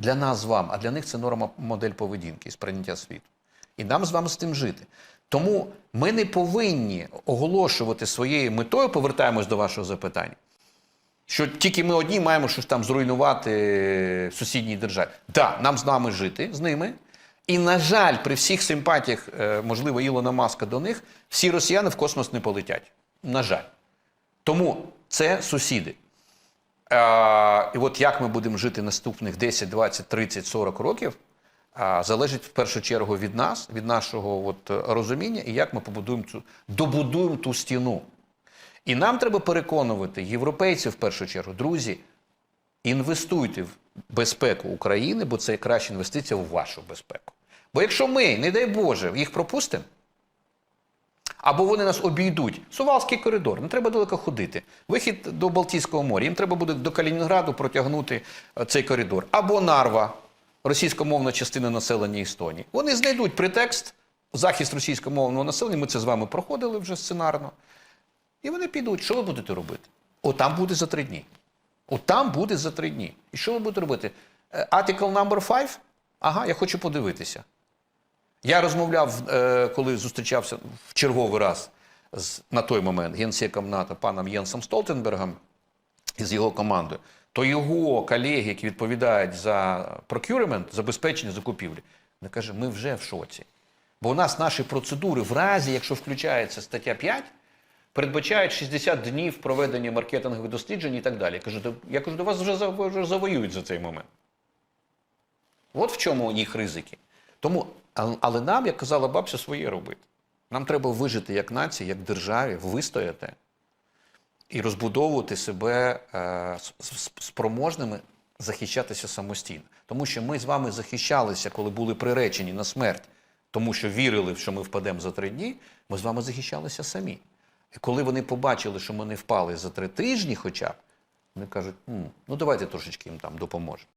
Для нас з вами, а для них це норма модель поведінки і сприйняття світу. І нам з вами з тим жити. Тому ми не повинні оголошувати своєю метою, повертаємось до вашого запитання, що тільки ми одні маємо щось там зруйнувати в сусідній державі. Так, да, нам з нами жити з ними. І, на жаль, при всіх симпатіях, е, можливо, Ілона Маска до них, всі росіяни в космос не полетять. На жаль. Тому це сусіди. І от як ми будемо жити наступних 10, 20, 30, 40 років, залежить в першу чергу від нас, від нашого от, розуміння, і як ми побудуємо цю, добудуємо ту стіну. І нам треба переконувати європейців в першу чергу, друзі, інвестуйте в безпеку України, бо це краща інвестиція в вашу безпеку. Бо якщо ми, не дай Боже, їх пропустимо, або вони нас обійдуть. Сувалський коридор, не треба далеко ходити. Вихід до Балтійського моря. Їм треба буде до Калінінграду протягнути е, цей коридор. Або Нарва, російськомовна частина населення Естонії. Вони знайдуть претекст, захист російськомовного населення. Ми це з вами проходили вже сценарно. І вони підуть. Що ви будете робити? О, там буде за три дні. О, там буде за три дні. І що ви будете робити? Е, Article number 5? Ага, я хочу подивитися. Я розмовляв, е, коли зустрічався в черговий раз з, на той момент генсеком НАТО паном Єнсом Столтенбергом і з його командою, то його колеги, які відповідають за procurement, забезпечення закупівлі, вони кажуть, ми вже в шоці. Бо у нас наші процедури, в разі, якщо включається стаття 5, передбачають 60 днів проведення маркетингових досліджень і так далі. Я кажу, я кажу, до вас вже завоюють за цей момент. От в чому їх ризики. Тому, але нам, як казала бабця, своє робити. Нам треба вижити як нації, як державі, вистояти і розбудовувати себе е, спроможними захищатися самостійно. Тому що ми з вами захищалися, коли були приречені на смерть, тому що вірили, що ми впадемо за три дні. Ми з вами захищалися самі. І коли вони побачили, що ми не впали за три тижні, хоча б, вони кажуть, ну давайте трошечки їм там допоможемо.